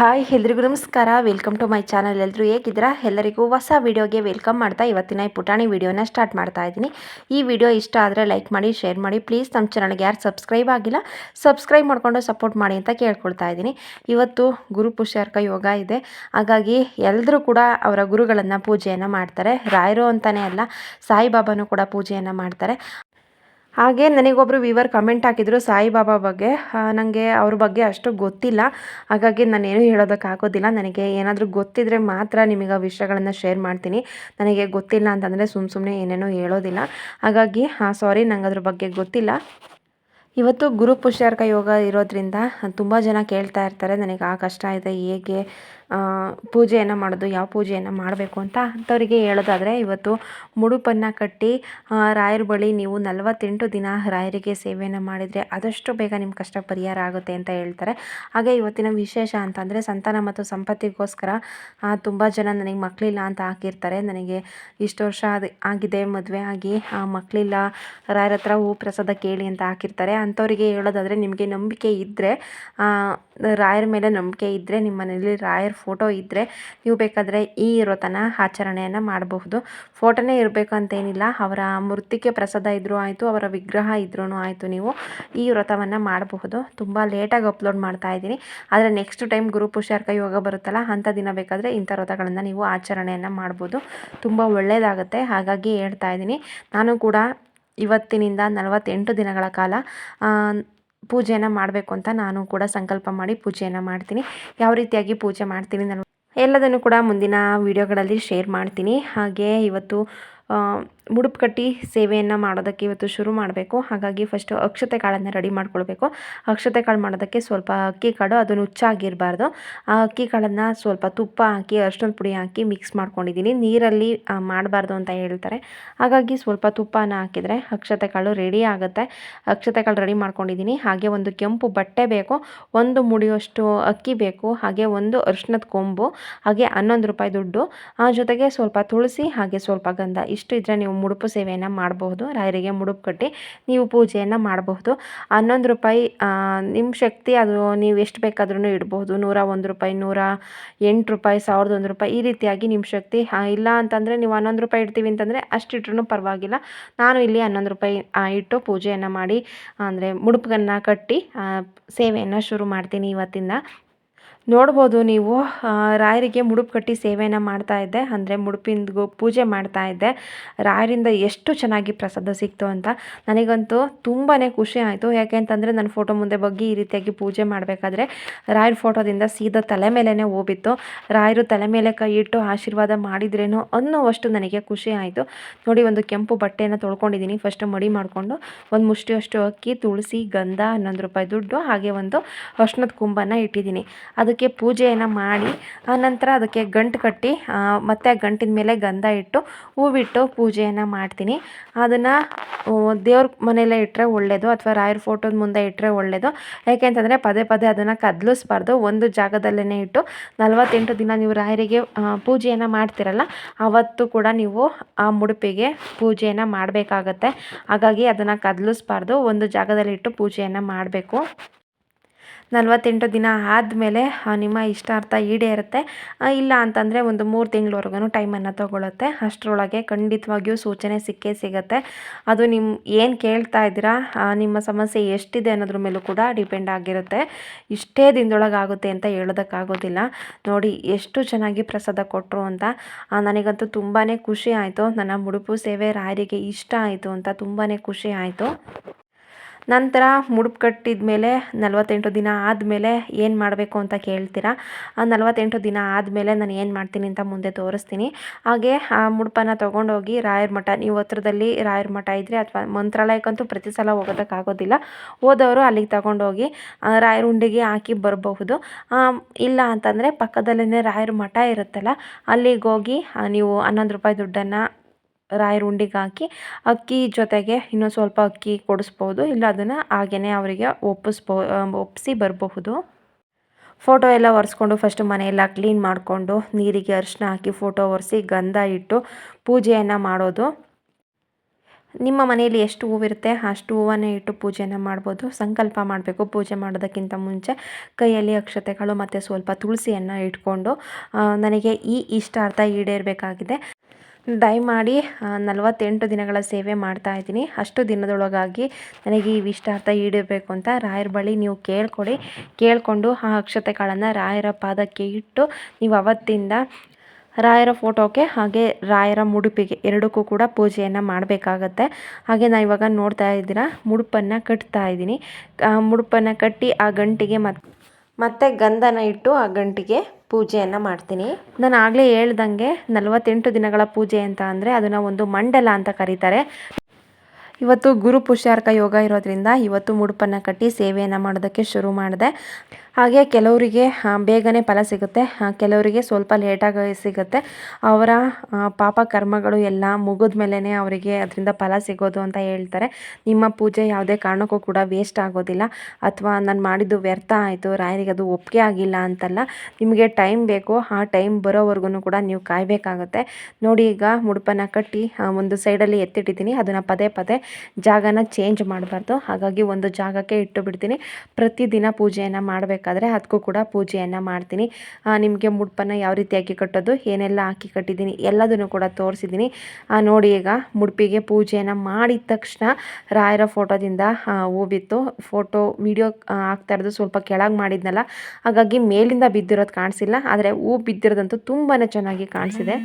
Hi ಎಲ್ರಿಗೂ ನಮಸ್ಕಾರ. Welcome to my channel ಎಲ್ಲರೂ ಹೇಗಿದ್ದೀರಾ? ಎಲ್ಲರಿಗೂ ಹೊಸ ವಿಡಿಯೋಗೆ ವೆಲ್ಕಮ್ ಮಾಡ್ತಾ ಇವತ್ತಿನ ಈ ಪುಟಾಣಿ ವಿಡಿಯೋನ ಸ್ಟಾರ್ಟ್ ಮಾಡ್ತಾ ಇದ್ದೀನಿ. ಈ ವಿಡಿಯೋ ಇಷ್ಟ ಆದರೆ ಲೈಕ್ ಮಾಡಿ ಶೇರ್ ಮಾಡಿ. ಪ್ಲೀಸ್ ನಮ್ಮ ಚಾನಲ್ಗೆ ಯಾರು ಸಬ್ಸ್ಕ್ರೈಬ್ ಆಗಿಲ್ಲ ಸಬ್ಸ್ಕ್ರೈಬ್ ಮಾಡಿಕೊಂಡು ಸಪೋರ್ಟ್ ಮಾಡಿ ಅಂತ ಕೇಳ್ಕೊಳ್ತಾ ಇದ್ದೀನಿ. ಇವತ್ತು ಗುರು ಪುಷ್ಯಾರ್ಕ ಯೋಗ ಇದೆ. ಹಾಗಾಗಿ ಎಲ್ಲರೂ ಕೂಡ ಅವರ ಗುರುಗಳನ್ನು ಪೂಜೆಯನ್ನು ಮಾಡ್ತಾರೆ. ರಾಯರು ಅಂತಲೇ ಅಲ್ಲ, ಸಾಯಿಬಾಬಾನು ಕೂಡ ಪೂಜೆಯನ್ನು ಮಾಡ್ತಾರೆ. ಹಾಗೆ ನನಗೊಬ್ಬರು ವಿವರ್ ಕಮೆಂಟ್ ಹಾಕಿದರು ಸಾಯಿಬಾಬಾ ಬಗ್ಗೆ. ನನಗೆ ಅವ್ರ ಬಗ್ಗೆ ಅಷ್ಟು ಗೊತ್ತಿಲ್ಲ. ಹಾಗಾಗಿ ನಾನೇನು ಹೇಳೋದಕ್ಕಾಗೋದಿಲ್ಲ ನನಗೆ ಏನಾದರೂ ಗೊತ್ತಿದ್ದರೆ ಮಾತ್ರ ನಿಮಗೆ ಆ ವಿಷಯಗಳನ್ನು ಶೇರ್ ಮಾಡ್ತೀನಿ. ನನಗೆ ಗೊತ್ತಿಲ್ಲ ಅಂತಂದರೆ ಸುಮ್ಮ ಸುಮ್ಮನೆ ಏನೇನೋ ಹೇಳೋದಿಲ್ಲ. ಹಾಗಾಗಿ, ಹಾಂ, ಸಾರಿ ನಂಗೆ ಅದ್ರ ಬಗ್ಗೆ ಗೊತ್ತಿಲ್ಲ. ಇವತ್ತು ಗುರು ಪುಷ್ಯಾರ್ಕ ಯೋಗ ಇರೋದ್ರಿಂದ ತುಂಬ ಜನ ಕೇಳ್ತಾ ಇರ್ತಾರೆ, ನನಗೆ ಆ ಕಷ್ಟ ಇದೆ, ಹೇಗೆ ಪೂಜೆಯನ್ನು ಮಾಡೋದು, ಯಾವ ಪೂಜೆಯನ್ನು ಮಾಡಬೇಕು ಅಂತ ಅಂಥವರಿಗೆ ಹೇಳೋದಾದರೆ ಇವತ್ತು ಮುಡುಪನ್ನು ಕಟ್ಟಿ ರಾಯರ ಬಳಿ ನೀವು ನಲವತ್ತೆಂಟು ದಿನ ರಾಯರಿಗೆ ಸೇವೆಯನ್ನು ಮಾಡಿದರೆ ಆದಷ್ಟು ಬೇಗ ನಿಮ್ಮ ಕಷ್ಟ ಪರಿಹಾರ ಆಗುತ್ತೆ ಅಂತ ಹೇಳ್ತಾರೆ. ಹಾಗೆ ಇವತ್ತಿನ ವಿಶೇಷ ಅಂತಂದರೆ ಸಂತಾನ ಮತ್ತು ಸಂಪತ್ತಿಗೋಸ್ಕರ ತುಂಬ ಜನ ನನಗೆ ಮಕ್ಕಳಿಲ್ಲ ಅಂತ ಹಾಕಿರ್ತಾರೆ. ನನಗೆ ಇಷ್ಟು ವರ್ಷ ಆಗಿದೆ, ಮದುವೆ ಆಗಿ ಮಕ್ಕಳಿಲ್ಲ ರಾಯರ ಹತ್ರ ಹೂ ಪ್ರಸಾದ ಕೇಳಿ ಅಂತ ಹಾಕಿರ್ತಾರೆ. ಅಂಥವರಿಗೆ ಹೇಳೋದಾದರೆ ನಿಮಗೆ ನಂಬಿಕೆ ಇದ್ದರೆ ರಾಯರ ಮೇಲೆ ನಂಬಿಕೆ ಇದ್ದರೆ ನಿಮ್ಮ ಮನೆಯಲ್ಲಿ ರಾಯರ ಫೋಟೋ ಇದ್ದರೆ ನೀವು ಬೇಕಾದರೆ ಈ ವ್ರತನ ಆಚರಣೆಯನ್ನು ಮಾಡಬಹುದು. ಫೋಟೋನೇ ಇರಬೇಕು ಅಂತೇನಿಲ್ಲ, ಅವರ ಮೃತಿಕೆ ಪ್ರಸಾದ ಇದ್ದರೂ ಆಯಿತು, ಅವರ ವಿಗ್ರಹ ಇದ್ರೂ ಆಯಿತು ನೀವು ಈ ವ್ರತವನ್ನು ಮಾಡಬಹುದು. ತುಂಬ ಲೇಟಾಗಿ ಅಪ್ಲೋಡ್ ಮಾಡ್ತಾ ಇದ್ದೀನಿ. ಆದರೆ ನೆಕ್ಸ್ಟ್ ಟೈಮ್ ಗುರು ಪುಷಾರ್ಕ ಯೋಗ ಬರುತ್ತಲ್ಲ ಅಂಥ ದಿನ ಬೇಕಾದರೆ ಇಂಥ ವ್ರತಗಳನ್ನು ನೀವು ಆಚರಣೆಯನ್ನು ಮಾಡ್ಬೋದು. ತುಂಬ ಒಳ್ಳೆಯದಾಗುತ್ತೆ ಹಾಗಾಗಿ ಹೇಳ್ತಾ ಇದ್ದೀನಿ. ನಾನು ಕೂಡ ಇವತ್ತಿನಿಂದ ನಲವತ್ತೆಂಟು ದಿನಗಳ ಕಾಲ ಪೂಜೆಯನ್ನು ಮಾಡಬೇಕು ಅಂತ ನಾನು ಕೂಡ ಸಂಕಲ್ಪ ಮಾಡಿ ಪೂಜೆಯನ್ನು ಮಾಡ್ತೀನಿ. ಯಾವ ರೀತಿಯಾಗಿ ಪೂಜೆ ಮಾಡ್ತೀನಿ ನಾನು ಎಲ್ಲದನ್ನು ಕೂಡ ಮುಂದಿನ ವೀಡಿಯೋಗಳಲ್ಲಿ ಶೇರ್ ಮಾಡ್ತೀನಿ. ಹಾಗೆ ಇವತ್ತು ಮುಡುಪು ಕಟ್ಟಿ ಸೇವೆಯನ್ನು ಮಾಡೋದಕ್ಕೆ ಇವತ್ತು ಶುರು ಮಾಡಬೇಕು. ಹಾಗಾಗಿ ಫಸ್ಟು ಅಕ್ಷತೆ ಕಾಳನ್ನು ರೆಡಿ ಮಾಡ್ಕೊಳ್ಬೇಕು. ಅಕ್ಷತೆ ಕಾಳು ಮಾಡೋದಕ್ಕೆ ಸ್ವಲ್ಪ ಅಕ್ಕಿ ಕಾಳು, ಅದನ್ನು ನುಚ್ಚಾಗಿರಬಾರ್ದು ಆ ಅಕ್ಕಿ ಕಾಳನ್ನು ಸ್ವಲ್ಪ ತುಪ್ಪ ಹಾಕಿ ಅರ್ಶಿನ ಪುಡಿ ಹಾಕಿ ಮಿಕ್ಸ್ ಮಾಡ್ಕೊಂಡಿದ್ದೀನಿ. ನೀರಲ್ಲಿ ಮಾಡಬಾರ್ದು ಅಂತ ಹೇಳ್ತಾರೆ. ಹಾಗಾಗಿ ಸ್ವಲ್ಪ ತುಪ್ಪನ ಹಾಕಿದರೆ ಅಕ್ಷತೆ ಕಾಳು ರೆಡಿ ಆಗುತ್ತೆ. ಅಕ್ಷತೆ ಕಾಳು ರೆಡಿ ಮಾಡ್ಕೊಂಡಿದ್ದೀನಿ. ಹಾಗೆ ಒಂದು ಕೆಂಪು ಬಟ್ಟೆ ಬೇಕು. ಒಂದು ಮುಡಿಯೋಷ್ಟು ಅಕ್ಕಿ ಬೇಕು. ಹಾಗೆ ಒಂದು ಅರ್ಶಿನದ ಕೊಂಬು. ಹಾಗೆ ಹನ್ನೊಂದು ರೂಪಾಯಿ ದುಡ್ಡು. ಆ ಜೊತೆಗೆ ಸ್ವಲ್ಪ ತುಳಸಿ, ಹಾಗೆ ಸ್ವಲ್ಪ ಗಂಧ. ಇಷ್ಟು ಇದ್ರೆ ನೀವು ಮುಡುಪು ಸೇವೆಯನ್ನು ಮಾಡಬಹುದು, ರಾಯರಿಗೆ ಮುಡುಪು ಕಟ್ಟಿ ನೀವು ಪೂಜೆಯನ್ನು ಮಾಡಬಹುದು. ಹನ್ನೊಂದು ರೂಪಾಯಿ ನಿಮ್ಮ ಶಕ್ತಿ ಅದು ನೀವು ಎಷ್ಟು ಬೇಕಾದ್ರೂ ಇಡಬಹುದು. ನೂರ ಒಂದು ರೂಪಾಯಿ, ನೂರ ಎಂಟು ರೂಪಾಯಿ, ಸಾವಿರದ ಒಂದು ರೂಪಾಯಿ ಈ ರೀತಿಯಾಗಿ ನಿಮ್ಮ ಶಕ್ತಿ ಇಲ್ಲ ಅಂತಂದರೆ ನೀವು ಹನ್ನೊಂದು ರೂಪಾಯಿ ಇಡ್ತೀವಿ ಅಂತಂದರೆ ಅಷ್ಟಿಟ್ರೂ ಪರವಾಗಿಲ್ಲ. ನಾನು ಇಲ್ಲಿ ಹನ್ನೊಂದು ರೂಪಾಯಿ ಇಟ್ಟು ಪೂಜೆಯನ್ನು ಮಾಡಿ, ಅಂದರೆ ಮುಡುಪನ್ನು ಕಟ್ಟಿ ಸೇವೆಯನ್ನು ಶುರು ಮಾಡ್ತೀನಿ ಇವತ್ತಿಂದ. ನೋಡ್ಬೋದು ನೀವು ರಾಯರಿಗೆ ಮುಡುಪು ಕಟ್ಟಿ ಸೇವೆಯನ್ನು ಮಾಡ್ತಾ ಇದ್ದೆ. ಅಂದರೆ ಮುಡುಪಿಂದು ಪೂಜೆ ಮಾಡ್ತಾ ಇದ್ದೆ. ರಾಯರಿಂದ ಎಷ್ಟು ಚೆನ್ನಾಗಿ ಪ್ರಸಾದ ಸಿಕ್ತು ಅಂತ ನನಗಂತೂ ತುಂಬಾ ಖುಷಿ ಆಯಿತು. ಯಾಕೆ ಅಂತಂದರೆ ನನ್ನ ಫೋಟೋ ಮುಂದೆ ಬಗ್ಗೆ ಈ ರೀತಿಯಾಗಿ ಪೂಜೆ ಮಾಡಬೇಕಾದ್ರೆ ರಾಯರ ಫೋಟೋದಿಂದ ಸೀದಾ ತಲೆ ಮೇಲೇ ಹೋಗಿತ್ತು ರಾಯರು ತಲೆ ಮೇಲೆ ಕೈ ಇಟ್ಟು ಆಶೀರ್ವಾದ ಮಾಡಿದ್ರೇನೋ ಅನ್ನೋವಷ್ಟು ನನಗೆ ಖುಷಿ ಆಯಿತು. ನೋಡಿ, ಒಂದು ಕೆಂಪು ಬಟ್ಟೆಯನ್ನು ತೊಳ್ಕೊಂಡಿದ್ದೀನಿ. ಫಸ್ಟ್ ಮಡಿ ಮಾಡಿಕೊಂಡು ಒಂದು ಮುಷ್ಟಿಯಷ್ಟು ಅಕ್ಕಿ, ತುಳಸಿ, ಗಂಧ, ಹನ್ನೊಂದು ರೂಪಾಯಿ ದುಡ್ಡು, ಹಾಗೆ ಒಂದು ಅರ್ಶನದ ಕುಂಬನ ಇಟ್ಟಿದ್ದೀನಿ. ಅದಕ್ಕೆ ಅದಕ್ಕೆ ಪೂಜೆಯನ್ನು ಮಾಡಿ ಆನಂತರ ಅದಕ್ಕೆ ಗಂಟು ಕಟ್ಟಿ ಮತ್ತು ಆ ಗಂಟಿನ ಮೇಲೆ ಗಂಧ ಇಟ್ಟು ಹೂವಿಟ್ಟು ಪೂಜೆಯನ್ನು ಮಾಡ್ತೀನಿ. ಅದನ್ನು ದೇವ್ರ ಮನೆಯಲ್ಲೇ ಇಟ್ಟರೆ ಒಳ್ಳೆಯದು ಅಥವಾ ರಾಯರ ಫೋಟೋದ ಮುಂದೆ ಇಟ್ಟರೆ ಒಳ್ಳೆಯದು ಯಾಕೆ ಅಂತಂದರೆ ಪದೇ ಪದೇ ಅದನ್ನು ಕದಲಿಸ್ಬಾರ್ದು. ಒಂದು ಜಾಗದಲ್ಲೇ ಇಟ್ಟು ನಲವತ್ತೆಂಟು ದಿನ ನೀವು ರಾಯರಿಗೆ ಪೂಜೆಯನ್ನು ಮಾಡ್ತಿರಲ್ಲ ಆವತ್ತು ಕೂಡ ನೀವು ಆ ಮುಡುಪಿಗೆ ಪೂಜೆಯನ್ನು ಮಾಡಬೇಕಾಗತ್ತೆ. ಹಾಗಾಗಿ ಅದನ್ನು ಕದಲಿಸ್ಬಾರ್ದು. ಒಂದು ಜಾಗದಲ್ಲಿ ಇಟ್ಟು ಪೂಜೆಯನ್ನು ಮಾಡಬೇಕು. ನಲವತ್ತೆಂಟು ದಿನ ಆದಮೇಲೆ ನಿಮ್ಮ ಇಷ್ಟಾರ್ಥ ಈಡೇರುತ್ತೆ. ಇಲ್ಲ ಅಂತಂದರೆ ಒಂದು ಮೂರು ತಿಂಗಳವರೆಗೂ ಟೈಮನ್ನು ತೊಗೊಳುತ್ತೆ. ಅಷ್ಟರೊಳಗೆ ಖಂಡಿತವಾಗಿಯೂ ಸೂಚನೆ ಸಿಕ್ಕೇ ಸಿಗುತ್ತೆ. ಅದು ನಿಮ್ಮ ಏನು ಕೇಳ್ತಾ ಇದ್ದೀರಾ ನಿಮ್ಮ ಸಮಸ್ಯೆ ಎಷ್ಟಿದೆ ಅನ್ನೋದ್ರ ಮೇಲೂ ಕೂಡ ಡಿಪೆಂಡ್ ಆಗಿರುತ್ತೆ. ಇಷ್ಟೇ ದಿನದೊಳಗೆ ಆಗುತ್ತೆ ಅಂತ ಹೇಳೋದಕ್ಕಾಗೋದಿಲ್ಲ. ನೋಡಿ, ಎಷ್ಟು ಚೆನ್ನಾಗಿ ಪ್ರಸಾದ ಕೊಟ್ಟರು ಅಂತ. ನನಗಂತೂ ತುಂಬಾ ಖುಷಿ ಆಯಿತು. ನನ್ನ ಮುಡುಪು ಸೇವೆ ರಾಯರಿಗೆ ಇಷ್ಟ ಆಯಿತು ಅಂತ ತುಂಬಾ ಖುಷಿ ಆಯಿತು. ನಂತರ ಮುಡುಪು ಕಟ್ಟಿದ ಮೇಲೆ ನಲವತ್ತೆಂಟು ದಿನ ಆದಮೇಲೆ ಏನು ಮಾಡಬೇಕು ಅಂತ ಕೇಳ್ತೀರಾ? ಆ ನಲವತ್ತೆಂಟು ದಿನ ಆದಮೇಲೆ ನಾನು ಏನು ಮಾಡ್ತೀನಿ ಅಂತ ಮುಂದೆ ತೋರಿಸ್ತೀನಿ. ಹಾಗೆ ಆ ಮುಡುಪನ್ನು ತೊಗೊಂಡೋಗಿ ರಾಯರ ಮಠ, ನೀವು ಹತ್ರದಲ್ಲಿ ರಾಯರ ಮಠ ಇದ್ದರೆ ಅಥವಾ ಮಂತ್ರಾಲಯಕ್ಕಂತೂ ಪ್ರತಿ ಸಲ ಹೋಗೋದಕ್ಕಾಗೋದಿಲ್ಲ. ಹೋದವರು ಅಲ್ಲಿಗೆ ತಗೊಂಡೋಗಿ ರಾಯರ ಉಂಡಿಗೆ ಹಾಕಿ ಬರಬಹುದು. ಇಲ್ಲ ಅಂತಂದರೆ ಪಕ್ಕದಲ್ಲೇ ರಾಯರ ಮಠ ಇರುತ್ತಲ್ಲ, ಅಲ್ಲಿಗೆ ಹೋಗಿ ನೀವು ಹನ್ನೊಂದು ರೂಪಾಯಿ ದುಡ್ಡನ್ನು ರಾಯರ ಉಂಡಿಗೆ ಹಾಕಿ ಅಕ್ಕಿ ಜೊತೆಗೆ ಇನ್ನೂ ಸ್ವಲ್ಪ ಅಕ್ಕಿ ಕೊಡಿಸ್ಬೋದು. ಇಲ್ಲ, ಅದನ್ನು ಹಾಗೇ ಅವರಿಗೆ ಒಪ್ಪಿಸ್ಬೋ ಒಪ್ಪಿಸಿ ಬರಬಹುದು. ಫೋಟೋ ಎಲ್ಲ ಒರೆಸ್ಕೊಂಡು ಫಸ್ಟು ಮನೆಯೆಲ್ಲ ಕ್ಲೀನ್ ಮಾಡಿಕೊಂಡು ನೀರಿಗೆ ಅರಿಶಿನ ಹಾಕಿ ಫೋಟೋ ಒರೆಸಿ ಗಂಧ ಇಟ್ಟು ಪೂಜೆಯನ್ನು ಮಾಡೋದು. ನಿಮ್ಮ ಮನೆಯಲ್ಲಿ ಎಷ್ಟು ಹೂವಿರುತ್ತೆ ಅಷ್ಟು ಹೂವನ್ನೇ ಇಟ್ಟು ಪೂಜೆಯನ್ನು ಮಾಡ್ಬೋದು. ಸಂಕಲ್ಪ ಮಾಡಬೇಕು. ಪೂಜೆ ಮಾಡೋದಕ್ಕಿಂತ ಮುಂಚೆ ಕೈಯಲ್ಲಿ ಅಕ್ಷತೆಗಳು ಮತ್ತು ಸ್ವಲ್ಪ ತುಳಸಿಯನ್ನು ಇಟ್ಕೊಂಡು ನನಗೆ ಈ ಇಷ್ಟಾರ್ಥ ಈಡೇರಬೇಕಾಗಿದೆ. ದಯಮಾಡಿ ನಲವತ್ತೆಂಟು ದಿನಗಳ ಸೇವೆ ಮಾಡ್ತಾ ಇದ್ದೀನಿ. ಅಷ್ಟು ದಿನದೊಳಗಾಗಿ ನನಗೆ ಈ ಇಷ್ಟಾರ್ಥ ಈಡೇರಬೇಕು ಅಂತ ರಾಯರ ಬಳಿ ನೀವು ಕೇಳ್ಕೊಳ್ಳಿ ಕೇಳಿಕೊಂಡು ಆ ಅಕ್ಷತೆಗಳನ್ನು ರಾಯರ ಪಾದಕ್ಕೆ ಇಟ್ಟು ನೀವು ಅವತ್ತಿಂದ ರಾಯರ ಫೋಟೋಕ್ಕೆ ಹಾಗೆ ರಾಯರ ಮುಡುಪಿಗೆ ಎರಡಕ್ಕೂ ಕೂಡ ಪೂಜೆಯನ್ನು ಮಾಡಬೇಕಾಗತ್ತೆ. ಹಾಗೆ ನಾನು ಇವಾಗ ನೋಡ್ತಾ ಇದ್ದೀರಾ, ಮುಡುಪನ್ನು ಕಟ್ತಾ ಇದ್ದೀನಿ. ಮುಡುಪನ್ನು ಕಟ್ಟಿ ಆ ಗಂಟಿಗೆ ಮತ್ತೆ ಗಂಧನ ಇಟ್ಟು ಆ ಗಂಟಿಗೆ ಪೂಜೆಯನ್ನು ಮಾಡ್ತೀನಿ. ನಾನು ಆಗಲೇ ಹೇಳ್ದಂಗೆ ನಲವತ್ತೆಂಟು ದಿನಗಳ ಪೂಜೆ ಅಂತ ಅಂದರೆ ಅದನ್ನು ಒಂದು ಮಂಡಲ ಅಂತ ಕರೀತಾರೆ. ಇವತ್ತು ಗುರು ಪುಷ್ಯಾರ್ಕ ಯೋಗ ಇರೋದ್ರಿಂದ ಇವತ್ತು ಮುಡುಪನ್ನು ಕಟ್ಟಿ ಸೇವೆಯನ್ನು ಮಾಡೋದಕ್ಕೆ ಶುರು ಮಾಡಿದೆ. ಹಾಗೆ ಕೆಲವರಿಗೆ ಬೇಗನೆ ಫಲ ಸಿಗುತ್ತೆ. ಕೆಲವರಿಗೆ ಸ್ವಲ್ಪ ಲೇಟಾಗಿ ಸಿಗುತ್ತೆ. ಅವರ ಪಾಪ ಕರ್ಮಗಳು ಎಲ್ಲ ಮುಗಿದ ಮೇಲೇ ಅವರಿಗೆ ಅದರಿಂದ ಫಲ ಸಿಗೋದು ಅಂತ ಹೇಳ್ತಾರೆ. ನಿಮ್ಮ ಪೂಜೆ ಯಾವುದೇ ಕಾರಣಕ್ಕೂ ಕೂಡ ವೇಸ್ಟ್ ಆಗೋದಿಲ್ಲ. ಅಥವಾ ನಾನು ಮಾಡಿದ್ದು ವ್ಯರ್ಥ ಆಯಿತು, ರಾಯರಿಗೆ ಅದು ಒಪ್ಪಿಗೆ ಆಗಿಲ್ಲ ಅಂತಲ್ಲ, ನಿಮಗೆ ಟೈಮ್ ಬೇಕು. ಆ ಟೈಮ್ ಬರೋವರೆಗೂ ಕೂಡ ನೀವು ಕಾಯಬೇಕಾಗುತ್ತೆ. ನೋಡಿ ಈಗ ಮುಡುಪನ್ನು ಕಟ್ಟಿ ಒಂದು ಸೈಡಲ್ಲಿ ಎತ್ತಿಟ್ಟಿದ್ದೀನಿ. ಅದನ್ನು ಪದೇ ಪದೇ ಜಾಗನ ಚೇಂಜ್ ಮಾಡಬಾರ್ದು. ಹಾಗಾಗಿ ಒಂದು ಜಾಗಕ್ಕೆ ಇಟ್ಟು ಬಿಡ್ತೀನಿ. ಪ್ರತಿದಿನ ಪೂಜೆಯನ್ನು ಮಾಡಬೇಕಾದ್ರೆ ಅದಕ್ಕೂ ಕೂಡ ಪೂಜೆಯನ್ನು ಮಾಡ್ತೀನಿ. ನಿಮಗೆ ಮುಡುಪನ್ನು ಯಾವ ರೀತಿಯಾಗಿ ಕಟ್ಟೋದು, ಏನೆಲ್ಲ ಹಾಕಿ ಕಟ್ಟಿದ್ದೀನಿ, ಎಲ್ಲದನ್ನು ಕೂಡ ತೋರಿಸಿದ್ದೀನಿ. ನೋಡಿ ಈಗ ಮುಡುಪಿಗೆ ಪೂಜೆಯನ್ನು ಮಾಡಿದ ತಕ್ಷಣ ರಾಯರ ಫೋಟೋದಿಂದ ಹೂವಿತ್ತು. ಫೋಟೋ, ವಿಡಿಯೋ ಆಗ್ತಾ ಇರೋದು ಸ್ವಲ್ಪ ಕೆಳಗೆ ಮಾಡಿದ್ನಲ್ಲ, ಹಾಗಾಗಿ ಮೇಲಿಂದ ಬಿದ್ದಿರೋದು ಕಾಣಿಸಿಲ್ಲ, ಆದರೆ ಹೂ ಬಿದ್ದಿರೋದಂತೂ ತುಂಬಾ ಚೆನ್ನಾಗಿ ಕಾಣಿಸಿದೆ.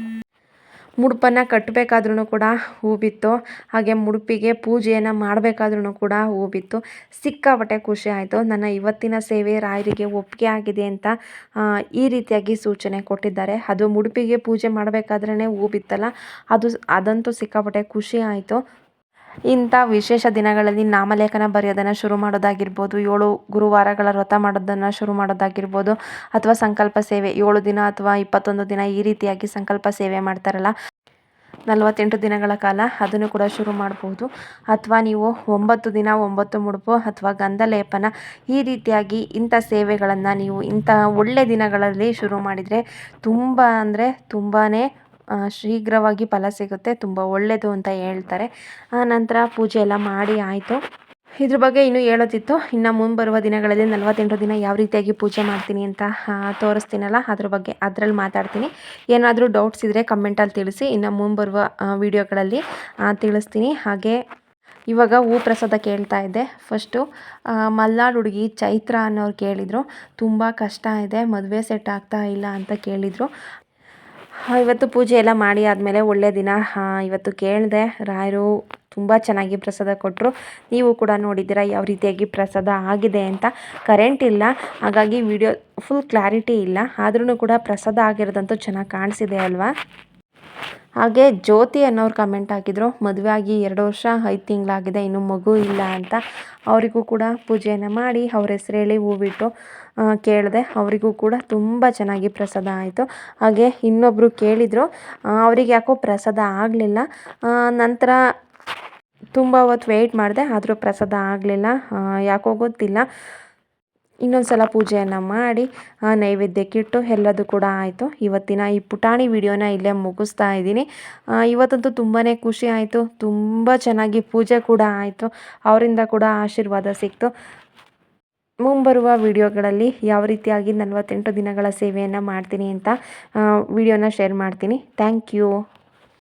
ಮುಡುಪನ್ನು ಕಟ್ಟಬೇಕಾದ್ರೂ ಕೂಡ ಹೂ ಬಿತ್ತು. ಹಾಗೆ ಮುಡುಪಿಗೆ ಪೂಜೆಯನ್ನು ಮಾಡಬೇಕಾದ್ರೂ ಕೂಡ ಹೂ ಬಿತ್ತು. ಸಿಕ್ಕಾಪಟ್ಟೆ ಖುಷಿ ಆಯಿತು. ನನ್ನ ಇವತ್ತಿನ ಸೇವೆ ರಾಯರಿಗೆ ಒಪ್ಪಿಗೆ ಆಗಿದೆ ಅಂತ ಈ ರೀತಿಯಾಗಿ ಸೂಚನೆ ಕೊಟ್ಟಿದ್ದಾರೆ. ಅದು ಮುಡುಪಿಗೆ ಪೂಜೆ ಮಾಡಬೇಕಾದ್ರೇ ಹೂ ಬಿತ್ತಲ್ಲ. ಅದು, ಅದಂತೂ ಸಿಕ್ಕಾಪಟ್ಟೆ ಖುಷಿ ಆಯಿತು. ಇಂಥ ವಿಶೇಷ ದಿನಗಳಲ್ಲಿ ನಾಮಲೇಖನ ಬರೆಯೋದನ್ನು ಶುರು ಮಾಡೋದಾಗಿರ್ಬೋದು, ಏಳು ಗುರುವಾರಗಳ ವ್ರತ ಮಾಡೋದನ್ನು ಶುರು ಮಾಡೋದಾಗಿರ್ಬೋದು, ಅಥವಾ ಸಂಕಲ್ಪ ಸೇವೆ, ಏಳು ದಿನ ಅಥವಾ ಇಪ್ಪತ್ತೊಂದು ದಿನ ಈ ರೀತಿಯಾಗಿ ಸಂಕಲ್ಪ ಸೇವೆ ಮಾಡ್ತಾರಲ್ಲ, ನಲವತ್ತೆಂಟು ದಿನಗಳ ಕಾಲ ಅದನ್ನು ಕೂಡ ಶುರು ಮಾಡ್ಬೋದು. ಅಥವಾ ನೀವು ಒಂಬತ್ತು ದಿನ, ಒಂಬತ್ತು ಮುಡುಪು ಅಥವಾ ಗಂಧಲೇಪನ ಈ ರೀತಿಯಾಗಿ ಇಂಥ ಸೇವೆಗಳನ್ನು ನೀವು ಇಂಥ ಒಳ್ಳೆ ದಿನಗಳಲ್ಲಿ ಶುರು ಮಾಡಿದರೆ ತುಂಬ ಅಂದರೆ ತುಂಬಾ ಶೀಘ್ರವಾಗಿ ಫಲ ಸಿಗುತ್ತೆ. ತುಂಬ ಒಳ್ಳೆಯದು ಅಂತ ಹೇಳ್ತಾರೆ. ಆ ನಂತರ ಪೂಜೆ ಎಲ್ಲ ಮಾಡಿ ಆಯಿತು. ಇದ್ರ ಬಗ್ಗೆ ಇನ್ನೂ ಹೇಳೋದಿತ್ತು. ಇನ್ನು ಮುಂಬರುವ ದಿನಗಳಲ್ಲಿ ನಲವತ್ತೆಂಟು ದಿನ ಯಾವ ರೀತಿಯಾಗಿ ಪೂಜೆ ಮಾಡ್ತೀನಿ ಅಂತ ತೋರಿಸ್ತೀನಲ್ಲ, ಅದ್ರ ಬಗ್ಗೆ ಅದರಲ್ಲಿ ಮಾತಾಡ್ತೀನಿ. ಏನಾದರೂ ಡೌಟ್ಸ್ ಇದ್ದರೆ ಕಮೆಂಟಲ್ಲಿ ತಿಳಿಸಿ. ಇನ್ನು ಮುಂಬರುವ ವಿಡಿಯೋಗಳಲ್ಲಿ ತಿಳಿಸ್ತೀನಿ. ಹಾಗೆ ಇವಾಗ ಹೂ ಪ್ರಸಾದ ಕೇಳ್ತಾ ಇದ್ದೆ. ಫಸ್ಟು ಮಲ್ನಾಡು ಹುಡುಗಿ ಚೈತ್ರ ಅನ್ನೋರು ಕೇಳಿದರು. ತುಂಬ ಕಷ್ಟ ಇದೆ. ಮದುವೆ ಸೆಟ್ ಆಗ್ತಾ ಇಲ್ಲ ಅಂತ ಕೇಳಿದರು. ಇವತ್ತು ಪೂಜೆ ಎಲ್ಲ ಮಾಡಿ ಆದಮೇಲೆ ಒಳ್ಳೆಯ ದಿನ. ಇವತ್ತು ಕೇಳಿದೆ. ರಾಯರು ತುಂಬ ಚೆನ್ನಾಗಿ ಪ್ರಸಾದ ಕೊಟ್ಟರು ನೀವು ಕೂಡ ನೋಡಿದ್ದೀರಾ ಯಾವ ರೀತಿಯಾಗಿ ಪ್ರಸಾದ ಆಗಿದೆ ಅಂತ. ಕರೆಂಟ್ ಇಲ್ಲ. ಹಾಗಾಗಿ ವಿಡಿಯೋ ಫುಲ್ ಕ್ಲಾರಿಟಿ ಇಲ್ಲ. ಆದ್ರೂ ಕೂಡ ಪ್ರಸಾದ ಆಗಿರೋದಂತೂ ಚೆನ್ನಾಗಿ ಕಾಣಿಸಿದೆ ಅಲ್ವಾ? ಹಾಗೆ ಜ್ಯೋತಿ ಅನ್ನೋರು ಕಮೆಂಟ್ ಹಾಕಿದ್ರು. ಮದುವೆ ಆಗಿ ಎರಡು ವರ್ಷ, ಐದು ತಿಂಗಳಾಗಿದೆ. ಇನ್ನೂ ಮಗು ಇಲ್ಲ ಅಂತ. ಅವರಿಗೂ ಕೂಡ ಪೂಜೆಯನ್ನು ಮಾಡಿ, ಅವ್ರ ಹೆಸರು ಹೇಳಿ ಹೂ ಬಿಟ್ಟು ಕೇಳಿದೆ ಅವರಿಗೂ ಕೂಡ ತುಂಬ ಚೆನ್ನಾಗಿ ಪ್ರಸಾದ ಆಯಿತು. ಹಾಗೆ ಇನ್ನೊಬ್ಬರು ಕೇಳಿದರು ಅವರಿಗೆ ಯಾಕೋ ಪ್ರಸಾದ ಆಗಲಿಲ್ಲ. ನಂತರ ತುಂಬ ಹೊತ್ತು ವೆಯ್ಟ್ ಮಾಡಿದೆ, ಆದರೂ ಪ್ರಸಾದ ಆಗಲಿಲ್ಲ. ಯಾಕೋ ಗೊತ್ತಿಲ್ಲ. ಇನ್ನೊಂದು ಸಲ ಪೂಜೆಯನ್ನು ಮಾಡಿ ನೈವೇದ್ಯಕ್ಕಿಟ್ಟು ಎಲ್ಲದೂ ಕೂಡ ಆಯಿತು. ಇವತ್ತಿನ ಈ ಪುಟಾಣಿ ವಿಡಿಯೋನ ಇಲ್ಲೇ ಮುಗಿಸ್ತಾ ಇದ್ದೀನಿ. ಇವತ್ತಂತೂ ತುಂಬಾ ಖುಷಿ ಆಯಿತು. ತುಂಬ ಚೆನ್ನಾಗಿ ಪೂಜೆ ಕೂಡ ಆಯಿತು. ಅವರಿಂದ ಕೂಡ ಆಶೀರ್ವಾದ ಸಿಕ್ತು. ಮುಂಬರುವ ವಿಡಿಯೋಗಳಲ್ಲಿ ಯಾವ ರೀತಿಯಾಗಿ ನಲವತ್ತೆಂಟು ದಿನಗಳ ಸೇವೆಯನ್ನು ಮಾಡ್ತೀನಿ ಅಂತ ವಿಡಿಯೋನ ಶೇರ್ ಮಾಡ್ತೀನಿ. Thank you